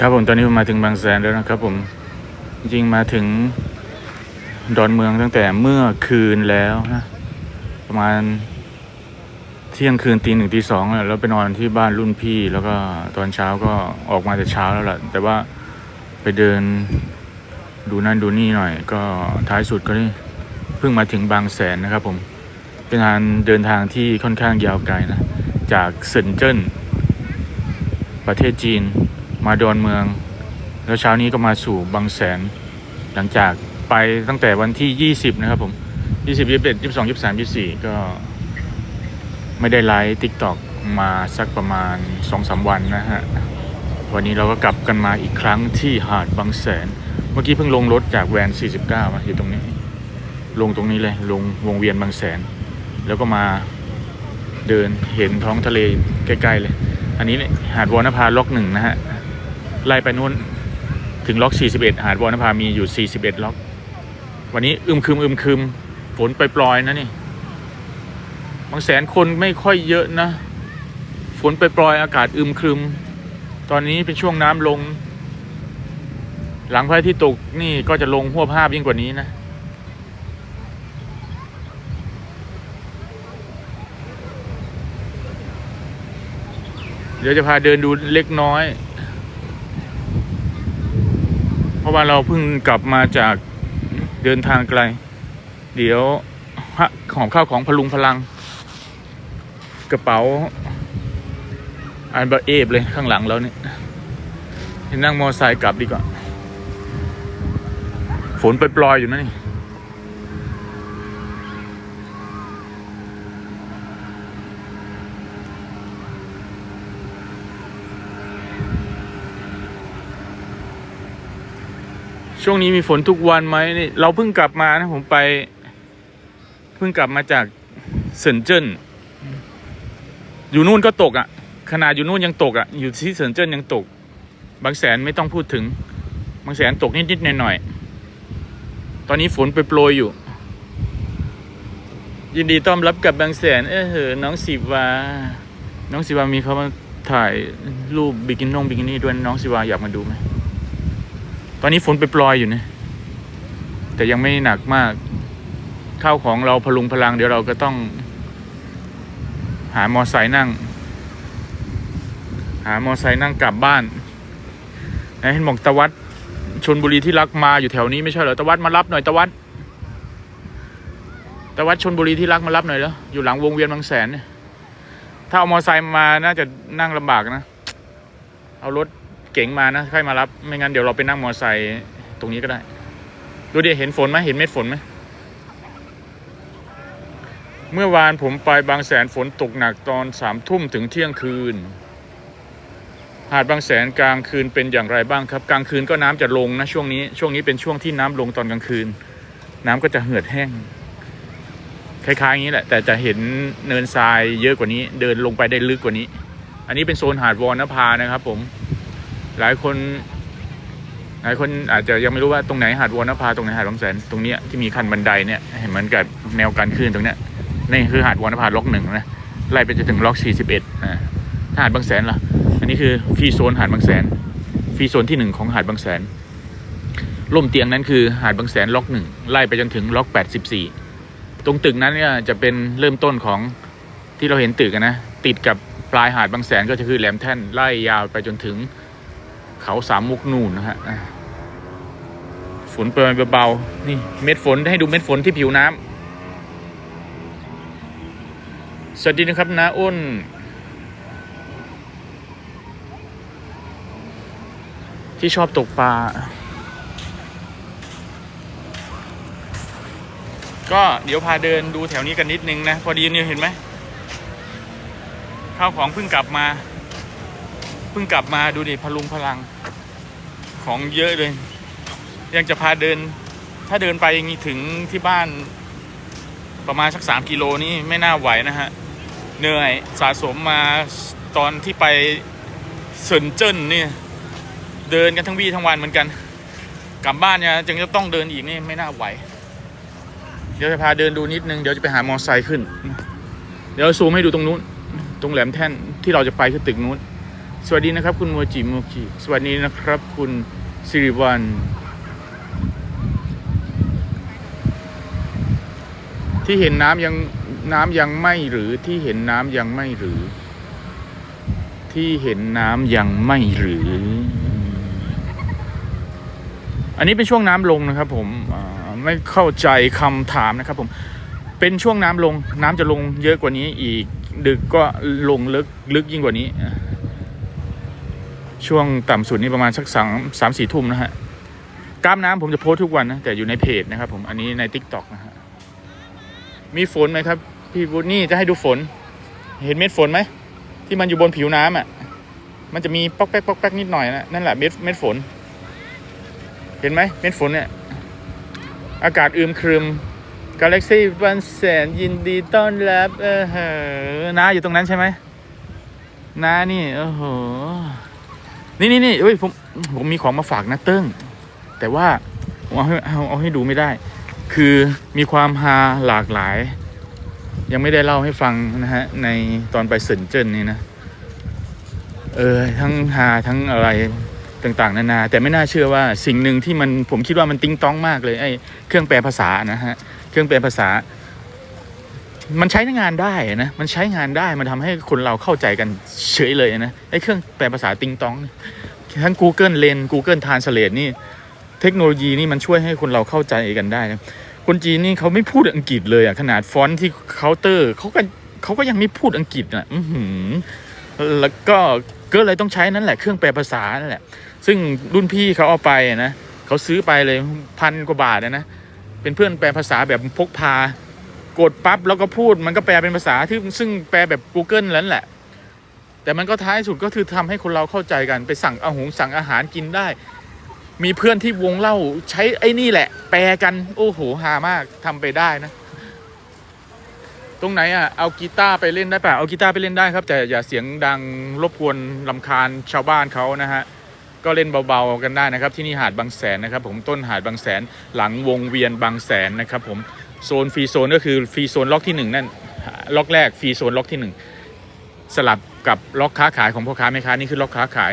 ครับผมตอนนี้ผมมาถึงบางแสนแล้วนะครับผมจริงมาถึงดอนเมืองตั้งแต่เมื่อคืนแล้วนะประมาณเที่ยงคืนตีหนึ่งตีสองแล้วไปนอนที่บ้านรุ่นพี่ แล้วก็ตอนเช้าก็ออกมาแต่เช้าแล้วล่ะแต่ว่าไปเดินดูนั่นดูนี่หน่อย ก็ท้ายสุดก็นี่เพิ่งมาถึงบางแสนนะครับผมเป็นการเดินทางที่ค่อนข้างยาวไกลนะ จากเซินเจิ้นประเทศจีน มาดอนเมือง แล้วเช้านี้ก็มาสู่บางแสน หลังจากไปตั้งแต่วันที่ 20 นะครับผม 20 21 22 23 24 ก็ไม่ได้ไลฟ์ทิกตอกมาสักประมาณ 2-3 วันนะฮะ วันนี้เราก็กลับกันมาอีกครั้งที่หาดบางแสน เมื่อกี้เพิ่งลงรถจากแวน 49 มาอยู่ตรงนี้ ลงตรงนี้เลย ลงวงเวียนบางแสน แล้วก็มาเดินเห็นท้องทะเลใกล้ ๆ เลย อันนี้เนี่ยหาดวอนภาล็อกหนึ่งนะฮะ ไล่ไปนู่นถึงล็อก 41 หาดวอนภามีอยู่ 41 ล็อก วันนี้อึมครึมอึมครึมฝนไปปลอยๆนะนี่ บางแสนคนไม่ค่อยเยอะนะ ฝนไปปลอยๆอากาศอึมครึม ตอนนี้เป็นช่วงน้ำลง หลังพระอาทิตย์ตกนี่ก็จะลงหัวภาพยิ่งกว่านี้นะเดี๋ยวจะพาเดินดูเล็กน้อย เพราะว่าเราเพิ่งกลับมาจากเดินทางไกล เดี๋ยวฮะของข้าวของพลุงพลัง กระเป๋าอันเบอร์เอฟเลยข้างหลังเราเนี่ยนั่งมอไซค์กลับดีกว่า ฝนปปลอยๆอยู่นะนี่ ช่วงนี้มีฝนทุกวันไหมนี่เราเพิ่งกลับมานะผมไป เพิ่งกลับมาจากเซินเจิ้นอยู่นู่นก็ตกอะ่ะ ขนาดอยู่นู่นยังตกอะ่ะ อยู่ที่เซินเจิ้นยังตก บางแสนไม่ต้องพูดถึง บางแสนตกนิดๆหน่อยๆตอนนี้ฝนไปโปรยอยู่ ยินดีต้อนรับกับบางแสน เออเหอน้องสิวา น้องสิวามีเขามาถ่ายรูปบิกินนงบิกินี่ด้วยน้องสิวาอยากมาดูไหม ตอนนี้ฝนไปปลอยอยู่นะ แต่ยังไม่หนักมาก ข้าวของเราพลุงพลังเดี๋ยวเราก็ต้อง หามอไซค์นั่ง หามอไซค์นั่งกลับบ้านไหนเห็นบอกตะวัดชนบุรีที่รักมาอยู่แถวนี้ไม่ใช่เหรอตะวัดมารับหน่อยตะวัดตะวัดชนบุรีที่รักมารับหน่อยแล้วอยู่หลังวงเวียนบางแสนเนี่ยถ้าเอามอไซค์มาน่าจะนั่งลำบากนะ เอารถ เก๋งมานะใค่อยมารับ ไม่งั้นเดี๋ยวเราไปนั่งมอเตอร์ไซค์ตรงนี้ก็ได้ ดูดิเห็นฝนไหมเห็นเม็ดฝนไหมเมื่อวานผมไปบางแสนฝนตกหนักตอนสามทุ่มถึงเที่ยงคืน หาดบางแสนกลางคืนเป็นอย่างไรบ้างครับ กลางคืนก็น้ำจะลงนะช่วงนี้ช่วงนี้เป็นช่วงที่น้ำลงตอนกลางคืน น้ำก็จะเหือดแห้งคล้ายๆอย่างนี้แหละ แต่จะเห็นเนินทรายเยอะกว่านี้ เดินลงไปได้ลึกกว่านี้ อันนี้เป็นโซนหาดวอนนภานะครับผม หลายคน หลายคนอาจจะยังไม่รู้ว่าตรงไหนหาดวอนนภาตรงไหนหาดบางแสนตรงเนี้ยที่มีคันบันไดเนี่ยเห็นเหมือนกับแนวการขึ้นตรงเนี้ยนี่คือหาดวอนนภาล็อกหนึ่งนะไล่ไปจนถึงล็อกสี่สิบเอ็ดนะถ้าหาดบางแสนล่ะอันนี้คือฟรีโซนหาดบางแสนฟรีโซนที่หนึ่งของหาดบางแสนร่มเตียงนั้นคือหาดบางแสนล็อกหนึ่งไล่ไปจนถึงล็อกแปดสิบสี่ตรงตึกนั้นเนี่ยจะเป็นเริ่มต้นของที่เราเห็นตึกนะติดกับปลายหาดบางแสนก็จะคือแหลมแท่นไล่ยาวไปจนถึง เขาสามมุกนูนนะฮะฝนโปรยเบาๆนี่เม็ดฝนให้ดูเม็ดฝนที่ผิวน้ำสวัสดีนะครับนาอ้นที่ชอบตกปลาก็เดี๋ยวพาเดินดูแถวนี้กันนิดนึงนะ พอดีนี่เห็นไหมข้าวของเพิ่งกลับมา เพิ่งกลับมาดูดิพลุงพลัง ของเยอะเลย ยังจะพาเดิน ถ้าเดินไปอย่างนี้ถึงที่บ้านประมาณสักสามกิโลนี่ไม่น่าไหวนะฮะ เหนื่อยสะสมมาตอนที่ไปเซินเจิ้นเนี่ยเดินกันทั้งวี่ทั้งวันเหมือนกัน กลับบ้านเนี่ยจึงจะต้องเดินอีกนี่ไม่น่าไหว เดี๋ยวจะพาเดินดูนิดนึงเดี๋ยวจะไปหามอไซค์ขึ้น เดี๋ยวซูมให้ดูตรงนู้น ตรงแหลมแท่นที่เราจะไปคือตึกนู้น สวัสดีนะครับ คุณโมจิโมจิสวัสดีนะครับ คุณ สิริวัลที่เห็นน้ำยังน้ำยังไม่หรือที่เห็นน้ำยังไม่หรือ ที่เห็นน้ำยังไม่หรือ อันนี้เป็นช่วงน้ำลงนะครับ ผมไม่เข้าใจคำถามนะครับ ผม เป็นช่วงน้ำลง น้ำจะลงเยอะกว่านี้อีก ดึกก็ลงลึกลึกยิ่งกว่านี้ ช่วงต่ำสุดนี่ประมาณสักสามสามสี่ทุ่มนะฮะกล้ามน้ำผมจะโพสทุกวันนะแต่อยู่ในเพจนะครับผมอันนี้ใน t ิ k t o k นะฮะมีฝนไหมครับ พี่บุญนี่จะให้ดูฝน เห็นเม็ดฝนไหมที่มันอยู่บนผิวน้ำอะ มันจะมีปอกแป๊กปอกแป๊กนิดหน่อยนะนั่นแหละเม็ดเม็ดฝน เห็นไหมเม็ดฝนเนี่ย อากาศอึมครึมกาแล็กซี่วันแสนยินดีต้อนรับเออเหอน้าอยู่ตรงนั้นใช่ไหมน้านี่โอ้โห นี่นี่นี่เฮ้ยผมผมมีของมาฝากนะเติ้ง แต่ว่าผมเอาให้เอาเอาให้ดูไม่ได้ คือมีความฮาหลากหลาย ยังไม่ได้เล่าให้ฟังนะฮะ ในตอนไปเซินเจิ้นนี่นะ เออ ทั้งฮาทั้งอะไรต่างๆ นานา แต่ไม่น่าเชื่อว่าสิ่งหนึ่งที่มันผมคิดว่ามันติ้งต้องมากเลยไอ้เครื่องแปลภาษานะฮะ เครื่องแปลภาษา มันใช้งานได้นะ มันใช้งานได้ มันทำให้คนเราเข้าใจกันเฉยเลยนะ ไอ้เครื่องแปลภาษาติงตอง ทั้ง Google Lens Google Translate นี่ เทคโนโลยีนี่มันช่วยให้คนเราเข้าใจกันได้นะ คนจีนนี่เขาไม่พูดอังกฤษเลยอะขนาดฟอนต์ที่เคาน์เตอร์เขาก็เขาก็ยังไม่พูดอังกฤษอะอือแล้วก็ก็เลยต้องใช้นั่นแหละเครื่องแปลภาษานั่นแหละ ซึ่งรุ่นพี่เขาเอาไปนะเขาซื้อไปเลยพันกว่าบาทอะนะ เป็นเพื่อนแปลภาษาแบบพกพา กดปั๊บแล้วก็พูดมันก็แปลเป็นภาษาที่ซึ่งแปลแบบ Google แล้วแหละ แต่มันก็ท้ายสุดก็คือทำให้คนเราเข้าใจกันไปสั่งอาหงสั่งอาหารกินได้ มีเพื่อนที่วงเล่าใช้ไอ้นี่แหละ แปลกันโอ้โหฮามากทำไปได้นะ ตรงไหนอะเอากีตาร์ไปเล่นได้ป่ะเอากีตาร์ไปเล่นได้ครับ แต่อย่าเสียงดังรบกวนลำคาญชาวบ้านเขานะฮะก็เล่นเบาๆกันได้นะครับ ที่นี่หาดบางแสนนะครับ ผมต้นหาดบางแสนหลังวงเวียนบางแสนนะครับ ผม โซนฟรีโซนก็คือฟรีโซนล็อกที่หนึ่งนั่นล็อกแรกฟรีโซนล็อกที่หนึ่งสลับกับล็อกค้าขายของพ่อค้าแม่ค้านี่คือล็อกค้าขาย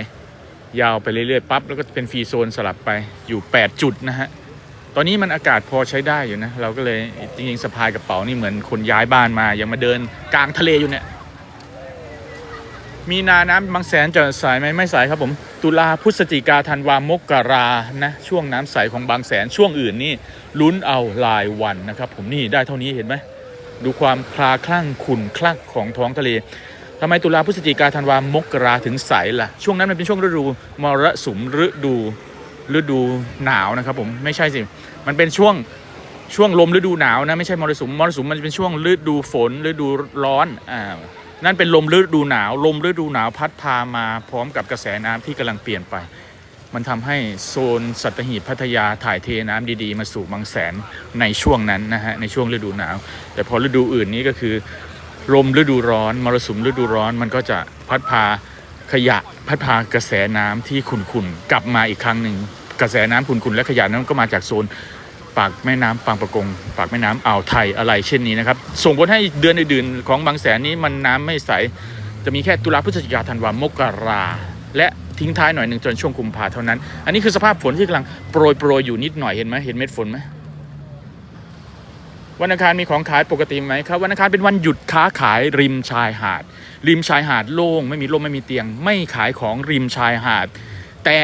ยาวไปเรื่อยๆปั๊บแล้วก็เป็นฟรีโซนสลับไปอยู่ 8 จุดนะฮะตอนนี้มันอากาศพอใช้ได้อยู่นะเราก็เลยจริงๆสะพายกระเป๋านี่เหมือนคนย้ายบ้านมายังมาเดินกลางทะเลอยู่เนี่ย มีนาน้ำบางแสนจะใสไหมไม่ใสครับผม ตุลาพฤศจิกาธันวามกรานะช่วงน้ำใสของบางแสนช่วงอื่นนี่ลุ้นเอาลายวันนะครับ ผมนี่ได้เท่านี้เห็นไหมดูความคลาคลั่งขุ่นคลักของท้องทะเลทำไมตุลาพฤศจิกาธันวามกราถึงใสล่ะ ช่วงนั้นมันเป็นช่วงฤดูมรสุมฤดูฤดูหนาวนะครับผมไม่ใช่สิ มันเป็นช่วงช่วงลมฤดูหนาวนะไม่ใช่มรสุมมรสุมมันจะเป็นช่วงฤดูฝนฤดูร้อนอ่า นั่นเป็นลมฤดูหนาว ลมฤดูหนาวพัดพามาพร้อมกับกระแสน้ำที่กำลังเปลี่ยนไป มันทำให้โซนสัตหีบพัทยาถ่ายเทน้ำดีๆ มาสู่บางแสนในช่วงนั้นนะฮะในช่วงฤดูหนาว แต่พอฤดูอื่นนี้ก็คือลมฤดูร้อนมรสุมฤดูร้อนมันก็จะพัดพาขยะพัดพากระแสน้ำที่ขุ่นๆกลับมาอีกครั้งหนึ่งกระแสน้ำขุ่นๆและขยะนั้นก็มาจากโซน ปากแม่น้ำปางประกง ปากแม่น้ำอ่าวไทยอะไรเช่นนี้นะครับ ส่งผลให้เดือนอื่นๆของบางแสนนี้มันน้ำไม่ใส จะมีแค่ตุลาพฤศจิกาธันวามกราและทิ้งท้ายหน่อยหนึ่งจนช่วงกุมภาเท่านั้น อันนี้คือสภาพฝนที่กำลังโปรยโปรยอยู่นิดหน่อยเห็นไหมเห็นเม็ดฝนไหมวันอังคารมีของขายปกติไหมครับวันอังคารเป็นวันหยุดค้าขายริมชายหาด ริมชายหาดโล่งไม่มีร่มไม่มีเตียง ไม่ขายของริมชายหาด แต่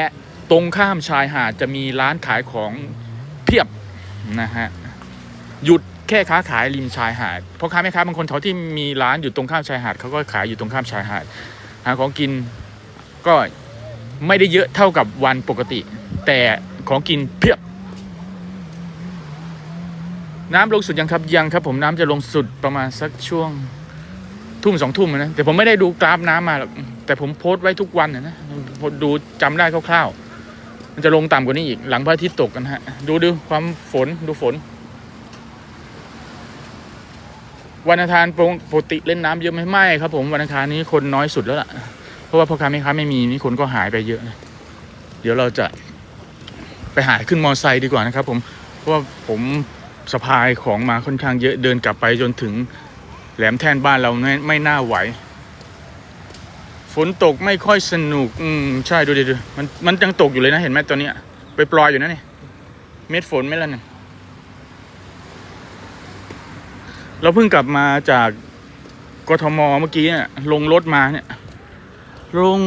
ตรงข้ามชายหาดจะมีร้านขายของเพียบ นะฮะหยุดแค่ค้าขายริมชายหาดพ่อค้าแม่ค้าบางคนเขาที่มีร้านอยู่ตรงข้ามชายหาดเขาก็ขายอยู่ตรงข้ามชายหาดหาของกินก็ไม่ได้เยอะเท่ากับวันปกติ แต่ของกินเพียบ น้ำลงสุดยังครับยังครับ ผมน้ำจะลงสุดประมาณสักช่วงทุ่มสองทุ่มนะแต่ผมไม่ได้ดูกราฟน้ำมาหรอกแต่ผมโพสต์ไว้ทุกวันนะนะดูจำได้คร่าวๆ มันจะลงต่ำกว่านี้อีกหลังพระอาทิตย์ตกกันฮะ ดูดูความฝนดูฝน วันอังคารปกติเล่นน้ำเยอะไหมไม่ครับผมวันอังคารนี้คนน้อยสุดแล้วล่ะ เพราะว่าพ่อค้าแม่ค้าไม่มีนี่คนก็หายไปเยอะนะเดี๋ยวเราจะไปหาขึ้นมอไซค์ดีกว่านะครับ ผมเพราะว่าผมสะพายของมาค่อนข้างเยอะเดินกลับไปจนถึงแหลมแท่นบ้านเราไม่ไม่น่าไหว ฝนตกไม่ค่อยสนุก อืมใช่ดูดิดูมันมันยังตกอยู่เลยนะเห็นไหมตอนนี้ไปปลอยอยู่นะนี่เม็ดฝนไม่ละเนี่ยเราเพิ่งกลับมาจากกทมเมื่อกี้เนี่ยลงรถมาเนี่ย ลง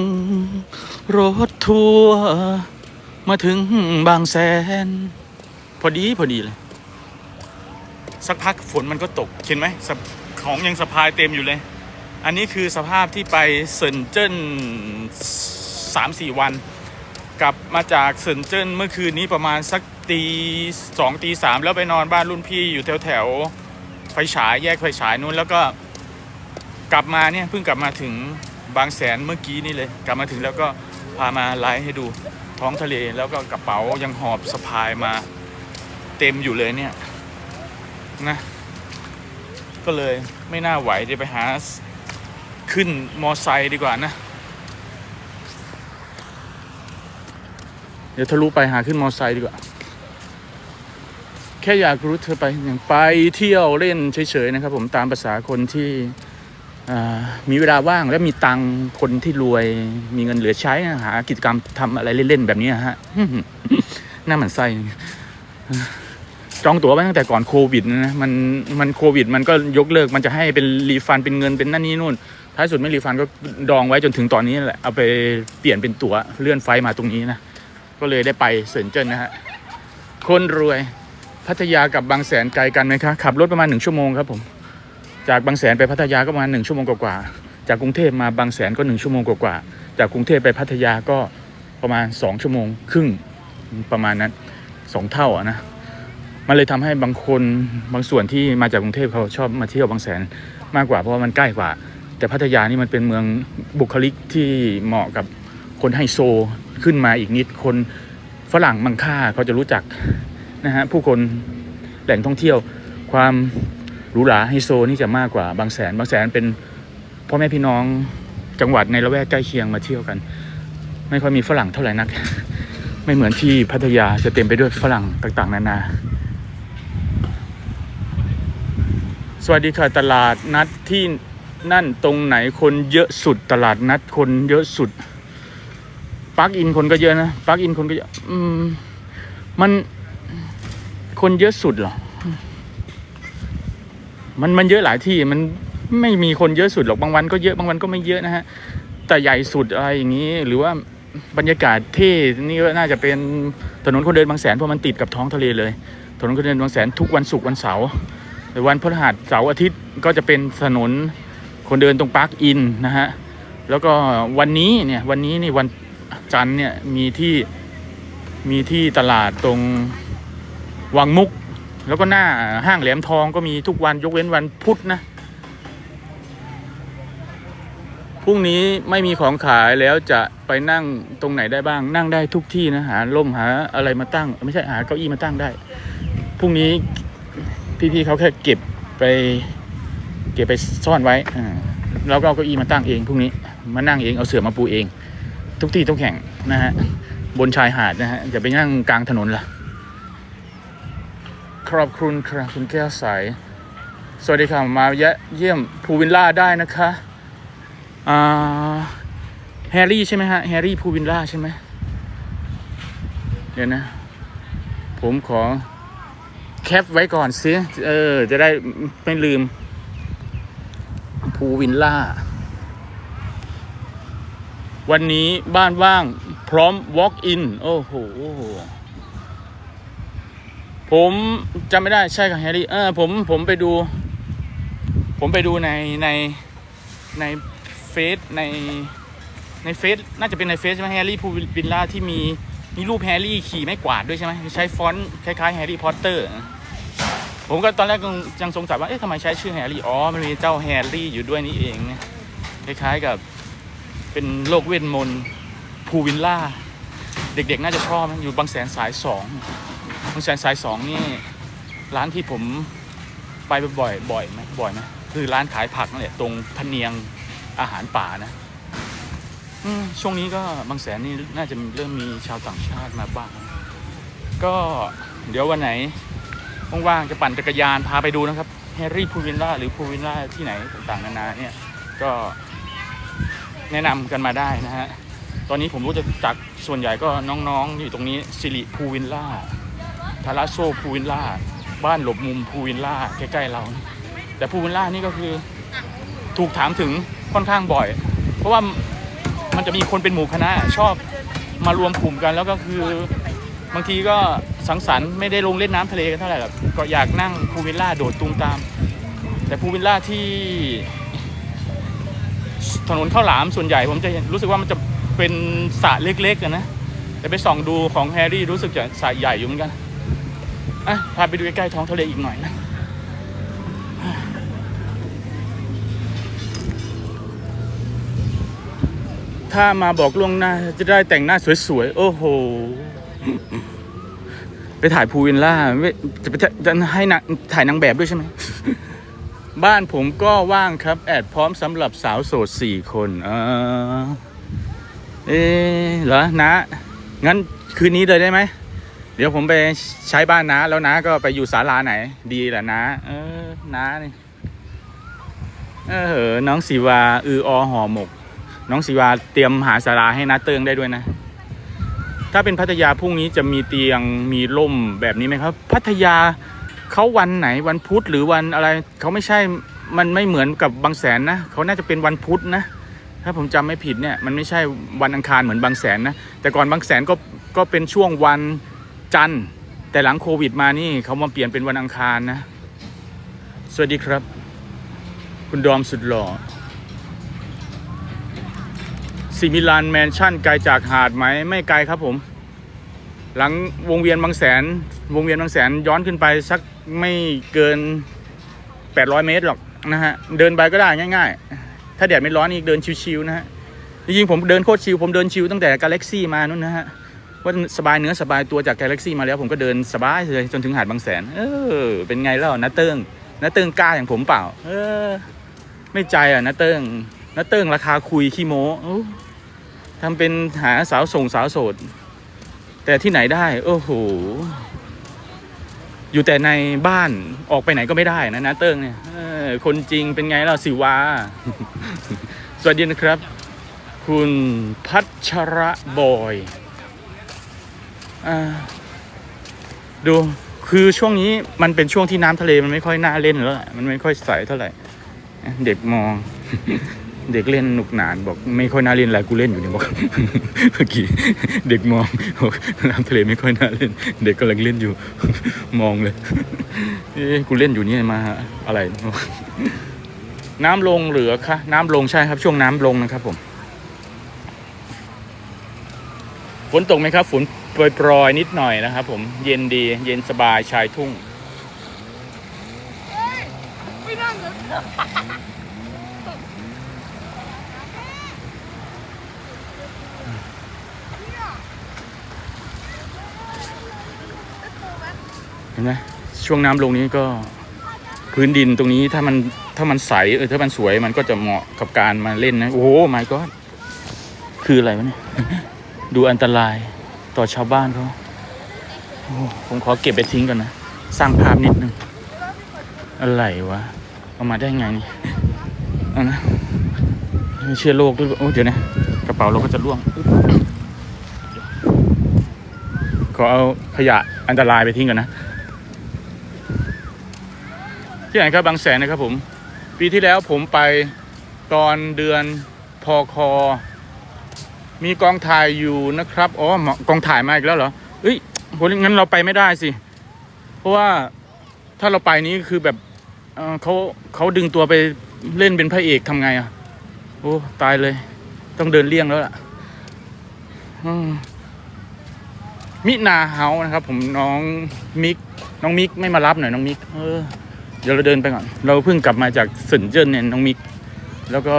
รถทัวร์มาถึงบางแสน พอดีพอดีเลย สักพักฝนมันก็ตกเห็นไหมของยังสะพายเต็มอยู่เลย อันนี้คือสภาพที่ไปเซินเจิ้นสามสี่วัน กลับมาจากเซินเจิ้นเมื่อคืนนี้ประมาณสักตีสองตีสามแล้วไปนอนบ้านรุ่นพี่อยู่แถวแถวไฟฉายแยกไฟฉายนู้นแล้วก็กลับมาเนี่ยเพิ่งกลับมาถึงบางแสนเมื่อกี้นี่เลย กลับมาถึงแล้วก็พามาไลฟ์ให้ดูท้องทะเลแล้วก็กระเป๋ายังหอบสะพายมาเต็มอยู่เลยเนี่ยนะก็เลยไม่น่าไหวเดี๋ยวไปหา ขึ้นมอไซค์ดีกว่านะ เดี๋ยวทะลุไปหาขึ้นมอไซค์ดีกว่า แค่อยากรู้เธอไปอย่างไปเที่ยวเล่นเฉยๆนะครับ ผมตามภาษาคนที่มีเวลาว่างและมีตังค์คนที่รวยมีเงินเหลือใช้หากิจกรรมทำอะไรเล่นๆแบบนี้ฮะหน้าหมันไส้จองตั๋วไว้ตั้งแต่ก่อนโควิดนะนะมันมันโควิด มันก็ยกเลิกมันจะให้เป็นรีฟันเป็นเงินเป็นนั่นนี่นู่น ท้ายสุดไม่รีฟันก็ดองไว้จนถึงตอนนี้แหละเอาไปเปลี่ยนเป็นตั๋วเลื่อนไฟมาตรงนี้นะก็เลยได้ไปเซินเจิ้นนะฮะคนรวยพัทยากับบางแสนไกลกันไหมคะขับรถประมาณหนึ่งชั่วโมงครับผมจากบางแสนไปพัทยาก็ประมาณหนึ่งชั่วโมงกว่าๆจากกรุงเทพมาบางแสนก็หนึ่งชั่วโมงกว่าๆจากกรุงเทพไปพัทยาก็ประมาณสองชั่วโมงครึ่งประมาณนั้นสองเท่าอะนะมันเลยทำให้บางคนบางส่วนที่มาจากกรุงเทพเขาชอบมาเที่ยวบางแสนมากกว่าเพราะว่ามันใกล้กว่า แต่พัทยานี่มันเป็นเมืองบุคลิกที่เหมาะกับคนไฮโซขึ้นมาอีกนิดคนฝรั่งมังค่าเขาจะรู้จักนะฮะผู้คนแหล่งท่องเที่ยวความหรูหราไฮโซนี่จะมากกว่าบางแสน บางแสนเป็นพ่อแม่พี่น้องจังหวัดในละแวกใกล้เคียงมาเที่ยวกัน ไม่ค่อยมีฝรั่งเท่าไหร่นัก ไม่เหมือนที่พัทยาจะเต็มไปด้วยฝรั่งต่างๆ นานา สวัสดีค่ะตลาดนัดที่ นั่นตรงไหนคนเยอะสุดตลาดนัดคนเยอะสุดปาร์กอินคนก็เยอะนะปาร์กอินคนก็เยอะอืมมันคนเยอะสุดเหรอ มันมันเยอะหลายที่มันไม่มีคนเยอะสุดหรอกบางวันก็เยอะบางวันก็ไม่เยอะนะฮะ แต่ใหญ่สุดอะไรอย่างนี้ หรือว่าบรรยากาศที่นี่ก็น่าจะเป็นถนนคนเดินบางแสนเพราะมันติดกับท้องทะเลเลย ถนนคนเดินบางแสนทุกวันศุกร์วันเสาร์วันพฤหัสเสาร์อาทิตย์ก็จะเป็นถนน คนเดินตรงปาร์คอินนะฮะ แล้วก็วันนี้เนี่ยวันนี้นี่วันจันทร์เนี่ยมีที่มีที่ตลาดตรงวังมุก แล้วก็หน้าห้างแหลมทองก็มีทุกวันยกเว้นวันพุธนะพรุ่งนี้ไม่มีของขายแล้วจะไปนั่งตรงไหนได้บ้าง นั่งได้ทุกที่นะหาล่มหาอะไรมาตั้ง ไม่ใช่หาเก้าอี้มาตั้งได้พรุ่งนี้พี่ๆเขาแค่เก็บไป เก็บไปซ่อนไว้อ่าแล้วก็เอาเก้าอี้มาตั้งเองพรุ่งนี้มานั่งเองเอาเสื่อมาปูเอง ทุกที่ต้องแข่งนะฮะบนชายหาดนะฮะอย่าไปนั่งกลางถนนล่ะขอบคุณครับคุณแก้วใสสวัสดีค่ะมาเยี่ยมภูวิลล่าได้นะคะอ่าแฮร์รี่ใช่ไหมฮะแฮร์รี่พูวินล่าใช่ไหมเดี๋ยวนะ ผมขอแคปไว้ก่อนสิเออ จะได้ไม่ลืม พูวินล่า วันนี้บ้านว่างพร้อม walk in โอ้โห ผมจำไม่ได้ใช่กับแฮร์รี่ เออ ผมผมไปดู ผมไปดูในในในเฟซในในเฟซน่าจะเป็นในเฟซใช่ไหมแฮร์รี่พูวิลล่าที่มีมีรูปแฮร์รี่ขี่ไม้กวาดด้วยใช่ไหมใช้ฟอนต์คล้ายๆแฮร์รี่พอตเตอร์ ผมก็ตอนแรกยังสงสัยว่าเอ๊ะทำไมใช้ชื่อแฮร์รี่อ๋อมันมีเจ้าแฮร์รี่อยู่ด้วยนี่เองคล้ายๆกับเป็นโลกเวทมนต์พูวิลล่า เด็กๆน่าจะชอบอยู่บางแสนสายสองบางแสนสายสองนี่ร้านที่ผมไปบ่อยๆบ่อยไหมบ่อยไหมคือร้านขายผักนั่นแหละตรงพเนียงอาหารป่านะช่วงนี้ก็บางแสนนี่น่าจะเริ่มมีชาวต่างชาติมาบ้าง ก็เดี๋ยววันไหน ว่างๆจะปั่นจักรยานพาไปดูนะครับแฮร์รี่พูวินล่าหรือพูวินล่าที่ไหนต่างๆนานาเนี่ยก็แนะนำกันมาได้นะฮะตอนนี้ผมรู้จะจากส่วนใหญ่ก็น้องๆอยู่ตรงนี้สิริภูวินล่าทาราโซภูวินล่าบ้านหลบมุมภูวินล่าใกล้ๆเรา แต่ภูวินล่านี่ก็คือถูกถามถึงค่อนข้างบ่อย เพราะว่ามันจะมีคนเป็นหมู่คณะชอบมารวมกลุ่มกันแล้วก็คือ บางทีก็สังสรรค์ไม่ได้ลงเล่นน้ำทะเลกันเท่าไหร่หรอกก็อยากนั่งภูวิลล่าโดดตูมตาม แต่ภูวิลล่าที่ถนนข้าวหลามส่วนใหญ่ผมจะเห็นรู้สึกว่ามันจะเป็นสระเล็กๆอะนะแต่ไปส่องดูของแฮร์รี่รู้สึกจะสระใหญ่อยู่เหมือนกันอะพาไปดูใกล้ๆท้องทะเลอีกหน่อยนะถ้ามาบอกล่วงหน้าจะได้แต่งหน้าสวยๆ โอ้โห ไปถ่ายพูลวินล่าไม่จะไปจะให้นางถ่ายนางแบบด้วยใช่ไหม บ้านผมก็ว่างครับ แอดพร้อมสำหรับสาวโสดสี่คนเออเอ๊ะเหรอนะ งั้นคืนนี้เลยได้ไหม เดี๋ยวผมไปใช้บ้านนะ แล้วนะก็ไปอยู่ศาลาไหน ดีแหละนะ เออนะนี่เออน้องสีวาอืออห่อหมก น้องสีวาเตรียมหาศาลาให้นาเติงได้ด้วยนะ ถ้าเป็นพัทยาพรุ่งนี้จะมีเตียงมีร่มแบบนี้ไหมครับ พัทยาเขาวันไหนวันพุธหรือวันอะไรเขาไม่ใช่มันไม่เหมือนกับบางแสนนะเขาน่าจะเป็นวันพุธนะ ถ้าผมจำไม่ผิดเนี่ยมันไม่ใช่วันอังคารเหมือนบางแสนนะแต่ก่อนบางแสนก็ก็เป็นช่วงวันจันทร์แต่หลังโควิดมานี่เขามาเปลี่ยนเป็นวันอังคารนะ สวัสดีครับ คุณดอมสุดหล่อ ซิมิลานแมนชั่นไกลจากหาดไหมไม่ไกลครับผม หลังวงเวียนบางแสน วงเวียนบางแสนย้อนขึ้นไปสักไม่เกิน 800 เมตรหรอกนะฮะเดินไปก็ได้ง่าย ๆ ถ้าแดดไม่ร้อนนี่เดินชิวๆนะฮะจริงๆผมเดินโคตรชิวผมเดินชิวตั้งแต่กาแล็กซี่มานู่นนะฮะว่าสบายเนื้อสบายตัวจากกาแล็กซี่มาแล้วผมก็เดินสบายเลยจนถึงหาดบางแสน เออ เป็นไงแล้วนะเติงนะเติงกล้าอย่างผมเปล่า เออ ไม่ใจอะนะเติงนะเติงราคาคุยขี้โม้ ทำเป็นหาสาวส่งสาวโสด แต่ที่ไหนได้โอ้โหอยู่แต่ในบ้านออกไปไหนก็ไม่ได้นะนะเติ้งเนี่ยคนจริงเป็นไงล่ะสิวาสวัสดีนะครับ คุณพัชระบอยอดูคือช่วงนี้มันเป็นช่วงที่น้ำทะเลมันไม่ค่อยน่าเล่นแล้วมันไม่ค่อยใสเท่าไหร่ เด็กมอง เด็กเล่นหนุกหนานบอกไม่ค่อยน่าเล่นอะไรกูเล่นอยู่เนี่ยบอกเมื่อกี้เด็กมองบอกน้ำทะเลไม่ค่อยน่าเล่น เด็กกำลังเล่นอยู่ มองเลยเอ๊กูเล่นอยู่เนี่ยมาอะไร น้ำลงเหลือคะน้ำลงใช่ครับ ช่วงน้ำลงนะครับ ผม ฝนตกไหมครับ ฝนโปรยๆนิดหน่อยนะครับ ผม เย็นดี เย็นสบายชายทุ่งไม่นั่งเลย ห็นไหมช่วงน้ำลงนี้ก็พื้นดินตรงนี้ถ้ามันถ้ามันใสเออถ้ามันสวยมันก็จะเหมาะกับการมาเล่นนะ โอ้โหไม่ก็คืออะไรวะเนี่ยดูอันตรายต่อชาวบ้านเขาผมขอเก็บไปทิ้งก่อนนะ สร้างภาพนิดนึง อะไรวะ เอามาได้ไงนี่เอานะเชื้อโรคด้วยโอ้เดี๋ยวนะ กระเป๋าเราก็จะร่วง ขอเอาขยะอันตรายไปทิ้งก่อนนะ ที่ไหนครับบางแสนนะครับผมปีที่แล้วผมไปตอนเดือนพอคอ มีกองถ่ายอยู่นะครับอ๋อกองถ่ายมาอีกแล้วเหรอเอ้ยโหงั้นเราไปไม่ได้สิ เพราะว่าถ้าเราไปนี้คือแบบเเขาเขาดึงตัวไปเล่นเป็นพระเอกทำไงอะโอ้ตายเลย ต้องเดินเลี่ยงแล้วล่ะมินาเฮานะครับ ผมน้องมิกน้องมิกไม่มารับหน่อยน้องมิกเออ เดี๋ยวเราเดินไปก่อน เราเพิ่งกลับมาจากเซินเจิ้นเนี่ยน้องมิก แล้วก็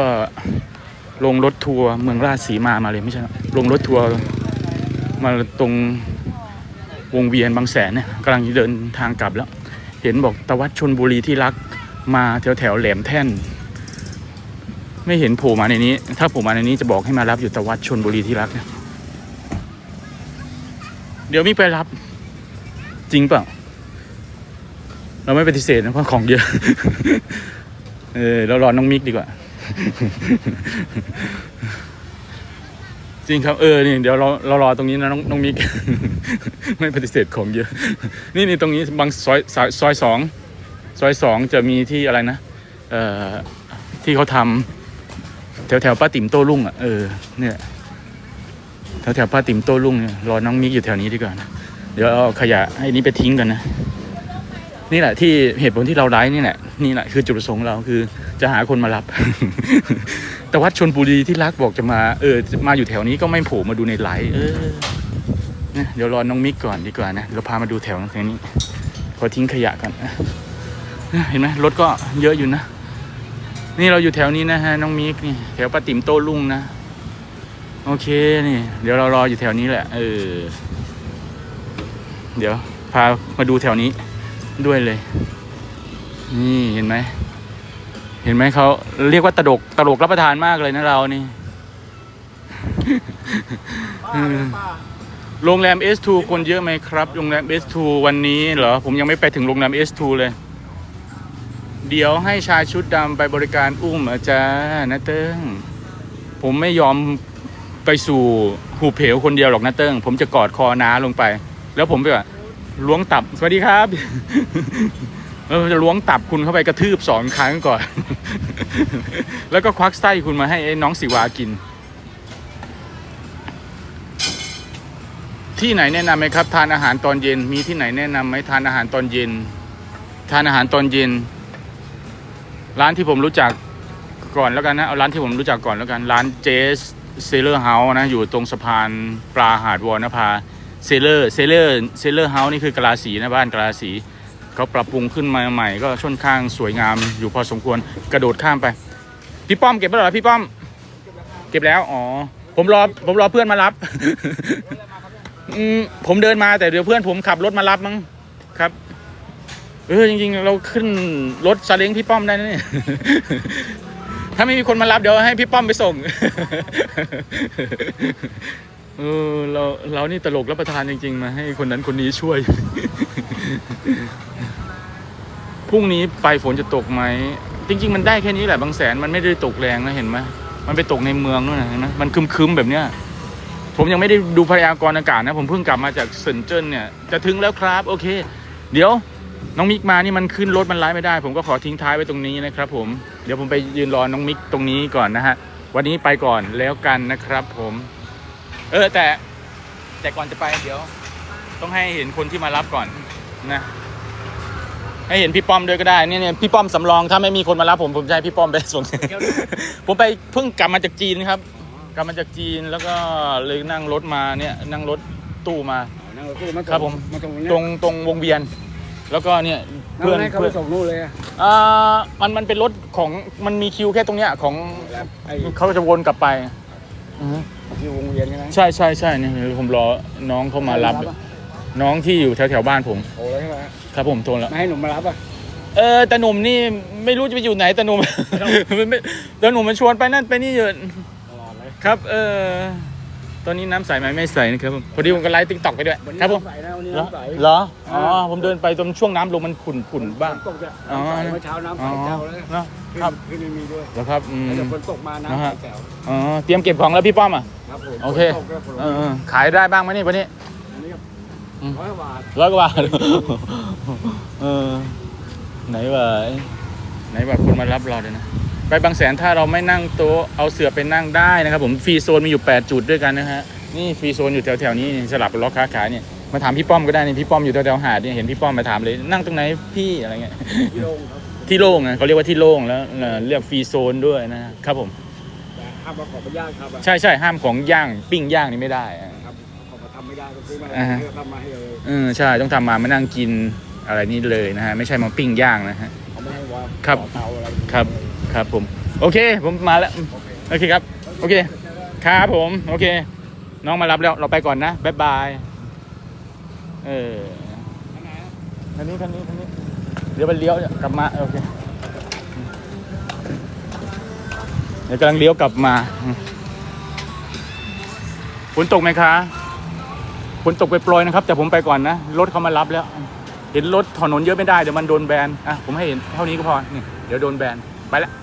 ลงรถทัวร์เมืองราชสีมามาเลยไม่ใช่หรอลงรถทัวร์มาตรงวงเวียนบางแสนเนี่ยกำลังจะเดินทางกลับแล้ว เห็นบอกตะวัดชนบุรีที่รักมาแถวแถวแหลมแท่น ไม่เห็นโผล่มาในนี้ ถ้าโผล่มาในนี้จะบอกให้มารับอยู่ตะวัดชนบุรีที่รักเนี่ยเดี๋ยวมิกไปรับ จริงเปล่า เราไม่ปฏิเสธนะเพราะของเยอะ เออเรารอน้องมิกดีกว่า จริงครับเออนี่เดี๋ยวเราเรารอตรงนี้นะน้องน้องมิก ไม่ปฏิเสธของเยอะ นี่นี่ตรงนี้บางซอยซอยซอยสองซอยสองจะมีที่อะไรนะเอ่อที่เขาทำแถวแถวป้าติ๋มโต้รุ่งอะเออเนี่ยแถวแถวป้าติ๋มโต้รุ่งเนี่ยรอน้องมิกอยู่แถวนี้ดีกว่านะเดี๋ยวเอาขยะให้นี้ไปทิ้งกันนะ นี่แหละที่เหตุผลที่เราไลฟ์นี่แหละนี่แหละคือจุดประสงค์เราคือจะหาคนมารับ แต่วัดชนบุรีที่รักบอกจะมาเออมาอยู่แถวนี้ก็ไม่โผล่มาดูในไลฟ์เออเนี่ยเดี๋ยวรอน้องมิกก่อนดีกว่านะเราพามาดูแถวแถวนี้ขอทิ้งขยะก่อนเห็นไหมรถก็เยอะอยู่นะ นี่เราอยู่แถวนี้นะฮะน้องมิกนี่แถวป้าติ๋มโต้รุ่งนะโอเคนี่ เดี๋ยวเรารออยู่แถวนี้แหละเออเดี๋ยวพามาดูแถวนี้ ด้วยเลย นี่เห็นไหม เห็นไหมเขาเรียกว่าตลกตลกรับประทานมากเลยนะเรานี่โรงแรม S2 คนเยอะไหมครับ โรงแรม S2 วันนี้เหรอ ผมยังไม่ไปถึงโรงแรม S2 เลย เดี๋ยวให้ชายชุดดำไปบริการอุ้มอาจารย์นะเติ้ง ผมไม่ยอมไปสู่หูเพวคนเดียวหรอกนะเติ้ง ผมจะกอดคอน้าลงไป แล้วผมไปว่า ล้วงตับ สวัสดีครับเออจะล้วงตับคุณเข้าไปกระทืบสองครั้งก่อน แล้วก็ควักไส้คุณมาให้ไอ้น้องสิวากิน ที่ไหนแนะนำไหมครับ ทานอาหารตอนเย็น มีที่ไหนแนะนำไหมทานอาหารตอนเย็น ทานอาหารตอนเย็น ร้านที่ผมรู้จักก่อนแล้วกันนะ เอาร้านที่ผมรู้จักก่อนแล้วกัน ร้านเจสเซเลอร์เฮาส์นะ อยู่ตรงสะพานปลาหาดวอนภา เซเลอร์เซเลอร์เซเลอร์เฮาส์นี่คือกะลาสีนะบ้านกะลาสีเขาปรับปรุงขึ้นมาใหม่ก็ช่วงข้างสวยงามอยู่พอสมควรกระโดดข้ามไป พี่ป้อมเก็บแล้วหรอพี่ป้อม เก็บแล้วอ๋อผมรอผมรอเพื่อนมารับอืมผมเดินมาแต่เดี๋ยวเพื่อนผมขับรถมารับมั้งครับเออจริงๆ เราขึ้นรถซาเล้งพี่ป้อมได้นะเนี่ยถ้าไม่มีคนมารับเดี๋ยวให้พี่ป้อมไปส่ง เออเราเรานี่ตลกรับประทานจริง ๆ มาให้คนนั้นคนนี้ช่วย พรุ่งนี้ไปฝนจะตกไหม จริง ๆ มันได้แค่นี้แหละบางแสนมันไม่ได้ตกแรงนะเห็นไหมมันไปตกในเมืองนู่นนะเห็นไหมมันคึมๆแบบเนี้ยผมยังไม่ได้ดูพยากรณ์อากาศนะ ผมเพิ่งกลับมาจากเซินเจิ้นเนี่ย จะถึงแล้วครับ โอเค เดี๋ยวน้องมิกมานี่มันขึ้นรถมันไล่ไม่ได้ ผมก็ขอทิ้งท้ายไว้ตรงนี้นะครับ ผมเดี๋ยวผมไปยืนรอน้องมิกตรงนี้ก่อนนะฮะวันนี้ไปก่อนแล้วกันนะครับ ผม เออแต่แต่ก่อนจะไปเดี๋ยว ต้องให้เห็นคนที่มารับก่อนนะ ให้เห็นพี่ป้อมด้วยก็ได้เนี่ยเนี่ยพี่ป้อมสำรองถ้าไม่มีคนมารับผมผมจะให้พี่ป้อมไปส่งผมไปเพิ่งกลับมาจากจีนครับ กลับมาจากจีนแล้วก็เลยนั่งรถมาเนี่ยนั่งรถตู้มานั่งรถตู้มาครับผมมาตรงตรงตรงวงเวียน แล้วก็เนี่ยเพื่เพื่ออนนให้เขาเพื่ไปอนส่งนู่นเลยอะอ่ามันมันเป็นรถของมันมีคิวแค่ตรงเนี้ยของแล้วไอ้เขาจะวนกลับไป อือฮึที่วงเวียนใช่ไหมใช่ใช่ใช่เนี่ยเดี๋ยวผมรอน้องเขามารับ อะน้องที่อยู่แถวแถวๆบ้านผมโอ้ยใช่ไหมครับผมโทรแล้ว ไม่ให้หนุ่มมารับอะเออแต่หนุ่มนี่ไม่รู้จะไปอยู่ไหนแต่หนุ่ม มันไม่แต่หนุ่มมันชวนไปนั่นไปนี่อยู่ตลอดเลยครับ เออ ตอนนี้น้ำใสไหมไม่ใสนะครับผมพอดีผมก็ไลฟ์ติ๊กต็อกไปด้วยวันนี้ครับผมน้ำใสนะวันนี้เหรอน้ำใสเหรออ๋อผมเดินไปจนช่วงน้ำลงมันขุ่นขุ่นบ้าง ฝนตกจะอ๋อ น้ำใสเมื่อเช้าน้ำใสอ๋อแจ๋วเลยเนอะครับ ขึ้นไม่มีด้วยแล้วครับอืม แต่ฝนตกมาน้ำนะใสฮะ แจ๋วอ๋อเตรียมเก็บของแล้วพี่ป้อมอะ ครับผมโอเค ฝนตกแล้วฝนเออเออขายได้บ้างไหมนี่วันนี้อันนี้อืมร้อยบาทร้อยกว่าบาทเออไหนว่าไหนว่าคนมารับเราเลยนะ ไปบางแสนถ้าเราไม่นั่งโต๊ะเอาเสือไปนั่งได้นะครับผมฟรีโซนมีอยู่ 8 จุดด้วยกันนะฮะนี่ฟรีโซนอยู่แถวๆนี้สลับล็อกค้าขายเนี่ยมาถามพี่ป้อมก็ได้นี่พี่ป้อมอยู่แถวๆหาดเนี่ยเห็นพี่ป้อมมาถามเลยนั่งตรงไหนพี่อะไรเงี้ยกิโลครับที่โล่งนะเขาเรียกว่าที่โล่งแล้วเอ่อเรียกฟรีโซนด้วยนะครับผมแต่ห้ามมาขอไปย่างครับอะใช่ใช่ห้ามของย่างปิ้งย่างนี่ไม่ได้อะครับขอมาทำไม่ได้ก็ซื้อมาอ่าฮะให้เขาทำมาให้เลยเออใช่ต้องทำมามานั่งกินอะไรนี่เลยนะฮะไม่ใช่มาปิ้งย่างนะฮะเขาไม่ให้ว่าครับต่อเตาอะไรครับ ครับผม โอเค ผมมาแล้ว โอเคครับ โอเค ครับผม โอเค น้องมารับแล้ว เราไปก่อนนะบ๊ายบาย เออคันนี้คันนี้คันนี้ เดี๋ยวมันเลี้ยวกลับมา โอเค เดี๋ยวกำลังเลี้ยวกลับมาฝนตกไหมคะฝนตกไปโปรยนะครับ แต่ผมไปก่อนนะ รถเขามารับแล้ว เห็นรถถนนเยอะไม่ได้ เดี๋ยวมันโดนแบนอะผมให้เห็นเท่านี้ก็พอ นี่ เดี๋ยวโดนแบน ไปละ